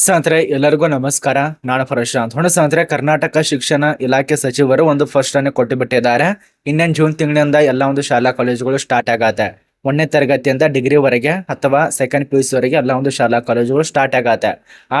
ಸ್ನೇಹಿತರೆ, ಎಲ್ಲರಿಗೂ ನಮಸ್ಕಾರ. ನಾನು ಪ್ರಶಾಂತ್. ಹೊಣ ಸ್ನೇಹಿತರೆ, ಕರ್ನಾಟಕ ಶಿಕ್ಷಣ ಇಲಾಖೆ ಸಚಿವರು ಒಂದು ಫಸ್ಟ್ ಅನ್ನು ಕೊಟ್ಟು ಇನ್ನೇನು ಜೂನ್ ತಿಂಗಳಿಂದ ಎಲ್ಲ ಒಂದು ಶಾಲಾ ಕಾಲೇಜುಗಳು ಸ್ಟಾರ್ಟ್ ಆಗತ್ತೆ. ಒಂದನೇ ತರಗತಿಯಿಂದ ಡಿಗ್ರಿವರೆಗೆ ಅಥವಾ ಸೆಕೆಂಡ್ ಪಿ ಯು ಸಿ ವರೆಗೆ ಎಲ್ಲ ಒಂದು ಶಾಲಾ ಕಾಲೇಜುಗಳು ಸ್ಟಾರ್ಟ್ ಆಗತ್ತೆ.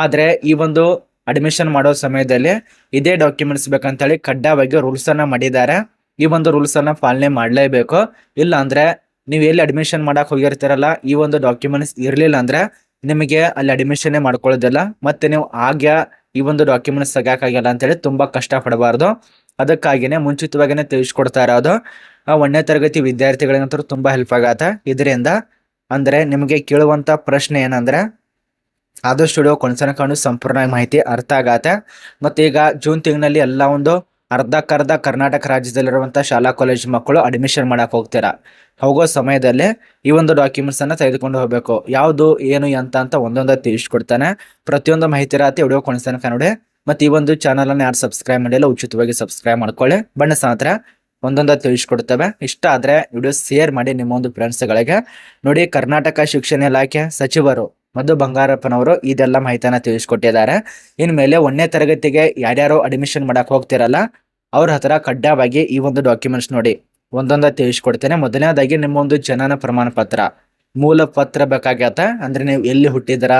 ಆದ್ರೆ ಈ ಒಂದು ಅಡ್ಮಿಷನ್ ಮಾಡೋ ಸಮಯದಲ್ಲಿ ಇದೇ ಡಾಕ್ಯುಮೆಂಟ್ಸ್ ಬೇಕಂತೇಳಿ ಕಡ್ಡಾಯವಾಗಿ ರೂಲ್ಸ್ ಅನ್ನ ಮಾಡಿದ್ದಾರೆ. ಈ ಒಂದು ರೂಲ್ಸ್ ಅನ್ನ ಪಾಲನೆ ಮಾಡಲೇಬೇಕು. ಇಲ್ಲ ಅಂದ್ರೆ ನೀವು ಎಲ್ಲಿ ಅಡ್ಮಿಷನ್ ಮಾಡಕ್ ಹೋಗಿರ್ತೀರಲ್ಲ, ಈ ಒಂದು ಡಾಕ್ಯುಮೆಂಟ್ಸ್ ಇರಲಿಲ್ಲ ಅಂದ್ರೆ ನಿಮಗೆ ಅಲ್ಲಿ ಅಡ್ಮಿಷನ್ ಮಾಡ್ಕೊಳ್ಳೋದಿಲ್ಲ, ಮತ್ತೆ ನೀವು ಆಗ ಈ ಒಂದು ಡಾಕ್ಯುಮೆಂಟ್ಸ್ ತೆಗಿಯಕ್ಕಾಗಲ್ಲ ಅಂತೇಳಿ ತುಂಬಾ ಕಷ್ಟ ಪಡಬಾರ್ದು ಅದಕ್ಕಾಗಿನೇ ಮುಂಚಿತವಾಗಿನೇ ತಿಳಿಸ್ಕೊಡ್ತಾ ಇರೋದು. ಆ ಒಂದನೇ ತರಗತಿ ವಿದ್ಯಾರ್ಥಿಗಳಿಗಂತೂ ತುಂಬಾ ಹೆಲ್ಪ್ ಆಗತ್ತೆ. ಇದರಿಂದ ಅಂದ್ರೆ ನಿಮಗೆ ಕೇಳುವಂತ ಪ್ರಶ್ನೆ ಏನಂದ್ರೆ, ಆದಷ್ಟು ವಿಡಿಯೋ ಕಂಡು ಸಂಪೂರ್ಣ ಮಾಹಿತಿ ಅರ್ಥ ಆಗತ್ತೆ. ಮತ್ತು ಈಗ ಜೂನ್ ತಿಂಗಳಲ್ಲಿ ಎಲ್ಲ ಒಂದು ಅರ್ಧಕ್ಕರ್ಧ ಕರ್ನಾಟಕ ರಾಜ್ಯದಲ್ಲಿರುವಂಥ ಶಾಲಾ ಕಾಲೇಜ್ ಮಕ್ಕಳು ಅಡ್ಮಿಷನ್ ಮಾಡಕ್ ಹೋಗ್ತೀರಾ. ಹೋಗೋ ಸಮಯದಲ್ಲೇ ಈ ಒಂದು ಡಾಕ್ಯುಮೆಂಟ್ಸ್ ಅನ್ನ ತೆಗೆದುಕೊಂಡು ಹೋಗ್ಬೇಕು. ಯಾವುದು, ಏನು, ಎಂತ ಅಂತ ಒಂದೊಂದ ತಿಳಿಸ್ಕೊಡ್ತಾನೆ. ಪ್ರತಿಯೊಂದು ಮಾಹಿತಿ ರಾತಿ ವಿಡಿಯೋ ಕೊಣಿಸ್ತಾನೆ ಕನ್ನಡ ಮತ್ತೆ ಈ ಒಂದು ಚಾನಲನ್ನು ಯಾರು ಸಬ್ಸ್ಕ್ರೈಬ್ ಮಾಡಿಲ್ಲ, ಉಚಿತವಾಗಿ ಸಬ್ಸ್ಕ್ರೈಬ್ ಮಾಡ್ಕೊಳ್ಳಿ. ಬಣ್ಣ ಸಾತ್ರ ಒಂದೊಂದ ತಿಳಿಸ್ಕೊಡ್ತವೆ. ಇಷ್ಟ ಆದ್ರೆ ವಿಡಿಯೋ ಶೇರ್ ಮಾಡಿ ನಿಮ್ಮ ಒಂದು ಫ್ರೆಂಡ್ಸ್ಗಳಿಗೆ ನೋಡಿ ಕರ್ನಾಟಕ ಶಿಕ್ಷಣ ಇಲಾಖೆ ಸಚಿವರು. ಮಧು ಬಂಗಾರಪ್ಪನವರು ಇದೆಲ್ಲ ಮಾಹಿತಿಯನ್ನ ತಿಳಿಸ್ಕೊಟ್ಟಿದ್ದಾರೆ. ಇನ್ಮೇಲೆ ಒಂದನೇ ತರಗತಿಗೆ ಯಾರ್ಯಾರು ಅಡ್ಮಿಷನ್ ಮಾಡಕ್ ಹೋಗ್ತಿರಲ್ಲ, ಅವ್ರ ಹತ್ರ ಕಡ್ಡಾಯವಾಗಿ ಈ ಒಂದು ಡಾಕ್ಯುಮೆಂಟ್ಸ್ ನೋಡಿ. ಒಂದೊಂದ ತಿಳಿಸ್ಕೊಡ್ತೇನೆ. ಮೊದಲನೇದಾಗಿ ನಿಮ್ಮ ಒಂದು ಜನನ ಪ್ರಮಾಣ ಪತ್ರ. ಮೂಲ ಪತ್ರ ಬೇಕಾಗ್ಯತ ಅಂದ್ರೆ ನೀವು ಎಲ್ಲಿ ಹುಟ್ಟಿದ್ರ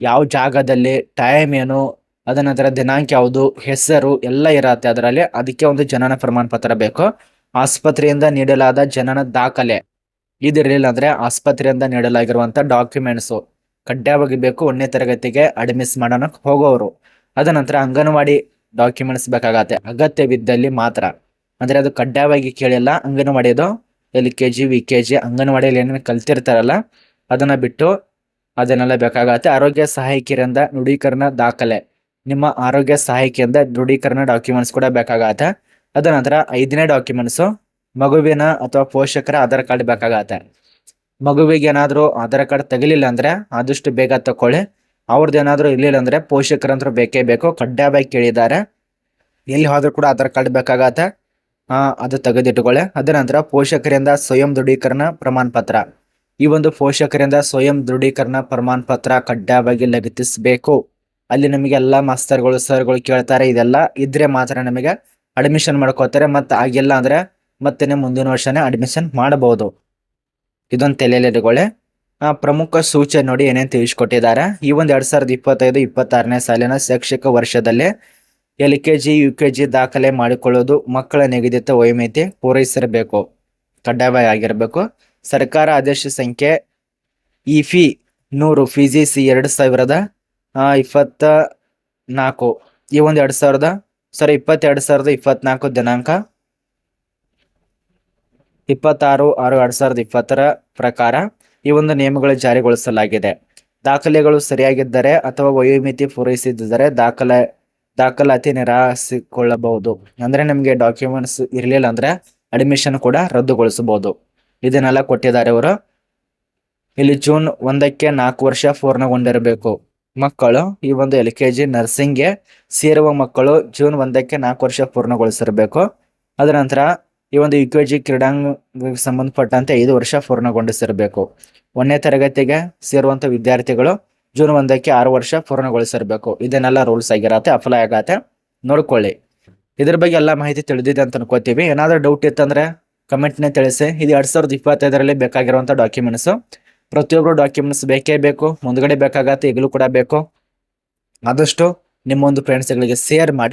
ಯಾವ ಜಾಗದಲ್ಲಿ ಟೈಮ್ ಏನು, ಅದ ನಂತರ ದಿನಾಂಕ ಯಾವುದು, ಹೆಸರು ಎಲ್ಲ ಇರತ್ತೆ ಅದರಲ್ಲಿ. ಅದಕ್ಕೆ ಒಂದು ಜನನ ಪ್ರಮಾಣ ಪತ್ರ ಬೇಕು. ಆಸ್ಪತ್ರೆಯಿಂದ ನೀಡಲಾದ ಜನನ ದಾಖಲೆ. ಇದಿರಲಿಲ್ಲ ಅಂದ್ರೆ ಆಸ್ಪತ್ರೆಯಿಂದ ನೀಡಲಾಗಿರುವಂತ ಡಾಕ್ಯುಮೆಂಟ್ಸ್ ಕಡ್ಡಾಯವಾಗಿ ಬೇಕು, ಒಂದನೇ ತರಗತಿಗೆ ಅಡ್ಮಿಸ್ ಮಾಡೋಣಕ್ಕೆ ಹೋಗೋರು ಅದ ನಂತರ ಅಂಗನವಾಡಿ ಡಾಕ್ಯುಮೆಂಟ್ಸ್ ಬೇಕಾಗತ್ತೆ. ಅಗತ್ಯವಿದ್ದಲ್ಲಿ ಮಾತ್ರ. ಅಂದ್ರೆ ಅದು ಕಡ್ಡಾಯವಾಗಿ ಕೇಳಿಲ್ಲ, ಅಂಗನವಾಡಿದು L K G, V K G, ಅಂಗನವಾಡಿಯಲ್ಲಿ ಏನೇನು ಕಲ್ತಿರ್ತಾರಲ್ಲ, ಅದನ್ನು ಬಿಟ್ಟು ಅದನ್ನೆಲ್ಲ ಬೇಕಾಗತ್ತೆ. ಆರೋಗ್ಯ ಸಹಾಯಕಿಯರಿಂದ ದೃಢೀಕರಣ ದಾಖಲೆ. ನಿಮ್ಮ ಆರೋಗ್ಯ ಸಹಾಯಕಿಯಿಂದ ದೃಢೀಕರಣ ಡಾಕ್ಯುಮೆಂಟ್ಸ್ ಕೂಡ ಬೇಕಾಗತ್ತೆ. ಅದ ನಂತರ ಐದನೇ ಡಾಕ್ಯುಮೆಂಟ್ಸು ಮಗುವಿನ ಅಥವಾ ಪೋಷಕರ ಆಧಾರ್ ಕಾರ್ಡ್ ಬೇಕಾಗತ್ತೆ. ಮಗುವಿಗೆ ಏನಾದರೂ ಆಧಾರ್ ಕಾರ್ಡ್ ತೆಗಿಲಿಲ್ಲ ಅಂದ್ರೆ ಆದಷ್ಟು ಬೇಗ ತಕೊಳ್ಳಿ ಅವ್ರದ್ದು ಏನಾದರೂ ಇರಲಿಲ್ಲ ಅಂದ್ರೆ ಪೋಷಕರಂತೂ ಬೇಕೇ ಬೇಕು. ಕಡ್ಡಾಯವಾಗಿ ಕೇಳಿದ್ದಾರೆ. ಎಲ್ಲಿ ಹೋದ್ರೂ ಕೂಡ ಆಧಾರ್ ಕಾರ್ಡ್ ಬೇಕಾಗತ್ತೆ. ಅದು ತೆಗೆದಿಟ್ಟುಕೊಳ್ಳಿ ಅದ ನಂತರ ಪೋಷಕರಿಂದ ಸ್ವಯಂ ದೃಢೀಕರಣ ಪ್ರಮಾಣ ಪತ್ರ ಈ ಒಂದು ಪೋಷಕರಿಂದ ಸ್ವಯಂ ದೃಢೀಕರಣ ಪ್ರಮಾಣ ಪತ್ರ ಕಡ್ಡಾಯವಾಗಿ ಲಗತ್ತಿಸಬೇಕು. ಅಲ್ಲಿ ನಮಗೆ ಎಲ್ಲಾ ಮಾಸ್ತರ್ಗಳು, ಸರ್ಗಳು ಕೇಳ್ತಾರೆ. ಇದೆಲ್ಲ ಇದ್ರೆ ಮಾತ್ರ ನಮಗೆ ಅಡ್ಮಿಷನ್ ಮಾಡ್ಕೋತಾರೆ. ಮತ್ತೆ ಆಗಿಲ್ಲ ಅಂದ್ರೆ ಮತ್ತೆ ಮುಂದಿನ ವರ್ಷನೇ ಅಡ್ಮಿಷನ್ ಮಾಡಬಹುದು. ಇದೊಂದು ತಲೆಯಲ್ಲಿಟ್ಕೊಳ್ಳಿ ಆ ಪ್ರಮುಖ ಸೂಚನೆ ನೋಡಿ ಏನೇನು ತಿಳಿಸ್ಕೊಟ್ಟಿದ್ದಾರೆ. ಈ ಒಂದು ಎರಡು ಸಾವಿರದ ಇಪ್ಪತ್ತೈದು, ಇಪ್ಪತ್ತಾರನೇ ಸಾಲಿನ ಶೈಕ್ಷಣಿಕ ವರ್ಷದಲ್ಲಿ L K G U K G ದಾಖಲೆ ಮಾಡಿಕೊಳ್ಳೋದು ಮಕ್ಕಳ ನಿಗದಿತ ವೈಮಿತಿ ಪೂರೈಸಿರಬೇಕು. ಕಡ್ಡಾಯವಾಗಿ ಆಗಿರಬೇಕು. ಸರ್ಕಾರ ಆದೇಶ ಸಂಖ್ಯೆ ಇ ಫಿ ನೂರು ಫಿಜಿ ಸಿ ಎರಡು ಸಾವಿರದ ಇಪ್ಪತ್ತ ನಾಲ್ಕು ಈ ಒಂದು ಎರಡು ಸಾವಿರದ ಸಾರಿ ಇಪ್ಪತ್ತೆರಡು ಸಾವಿರದ ಇಪ್ಪತ್ನಾಲ್ಕು ದಿನಾಂಕ. ಇಪ್ಪತ್ತಾರು ಆರು ಎರಡ್ ಸಾವಿರದ ಇಪ್ಪತ್ತರ ಪ್ರಕಾರ ಈ ಒಂದು ನಿಯಮಗಳು ಜಾರಿಗೊಳಿಸಲಾಗಿದೆ. ದಾಖಲೆಗಳು ಸರಿಯಾಗಿದ್ದರೆ ಅಥವಾ ವಯೋಮಿತಿ ಪೂರೈಸಿದ್ದರೆ ದಾಖಲೆ, ದಾಖಲಾತಿ ನಿರಾಸಿಕೊಳ್ಳಬಹುದು ಅಂದ್ರೆ ನಿಮಗೆ ಡಾಕ್ಯುಮೆಂಟ್ಸ್ ಇರಲಿಲ್ಲ ಅಂದ್ರೆ ಅಡ್ಮಿಷನ್ ಕೂಡ ರದ್ದುಗೊಳಿಸಬಹುದು. ಇದನ್ನೆಲ್ಲ ಕೊಟ್ಟಿದ್ದಾರೆ ಅವರು ಇಲ್ಲಿ ಜೂನ್ ಒಂದಕ್ಕೆ ನಾಲ್ಕು ವರ್ಷ ಪೂರ್ಣಗೊಂಡಿರಬೇಕು. ಮಕ್ಕಳು, ಈ ಒಂದು ಎಲ್ ಕೆ ಜಿ ನರ್ಸಿಂಗ್ಗೆ ಸೇರುವ ಮಕ್ಕಳು ಜೂನ್ ಒಂದಕ್ಕೆ ನಾಲ್ಕು ವರ್ಷ ಪೂರ್ಣಗೊಳಿಸಿರಬೇಕು. ಅದರ ನಂತರ ಈ ಒಂದು ಯು ಕೆ ಜಿ ಕ್ರೀಡಾಂಗಕ್ಕೆ ಸಂಬಂಧಪಟ್ಟಂತೆ ಐದು ವರ್ಷ ಪೂರ್ಣಗೊಂಡಿಸಿರಬೇಕು. ಒಂದನೇ ತರಗತಿಗೆ ಸೇರುವಂಥ ವಿದ್ಯಾರ್ಥಿಗಳು ಜೂನ್ ಒಂದಕ್ಕೆ ಆರು ವರ್ಷ ಪೂರ್ಣಗೊಳಿಸಿರಬೇಕು. ಇದನ್ನೆಲ್ಲ ರೂಲ್ಸ್ ಆಗಿರತ್ತೆ ಅಪ್ಲೈ ಆಗತ್ತೆ. ನೋಡ್ಕೊಳ್ಳಿ. ಇದ್ರ ಬಗ್ಗೆ ಎಲ್ಲ ಮಾಹಿತಿ ತಿಳಿದಿದೆ ಅಂತ ಅನ್ಕೋತೀವಿ. ಏನಾದರೂ ಡೌಟ್ ಇತ್ತಂದ್ರೆ ಕಮೆಂಟ್ನೇ ತಿಳಿಸಿ. ಇದು ಎರಡು ಸಾವಿರದ ಇಪ್ಪತ್ತೈದರಲ್ಲಿ ಬೇಕಾಗಿರುವಂಥ ಡಾಕ್ಯುಮೆಂಟ್ಸು ಪ್ರತಿಯೊಬ್ಬರು ಡಾಕ್ಯುಮೆಂಟ್ಸ್ ಬೇಕೇ ಬೇಕು, ಮುಂದ್ಗಡೆ ಬೇಕಾಗತ್ತೆ, ಈಗಲೂ ಕೂಡ ಬೇಕು. ಆದಷ್ಟು ನಿಮ್ಮೊಂದು ಫ್ರೆಂಡ್ಸ್ಗಳಿಗೆ ಶೇರ್ ಮಾಡಿ.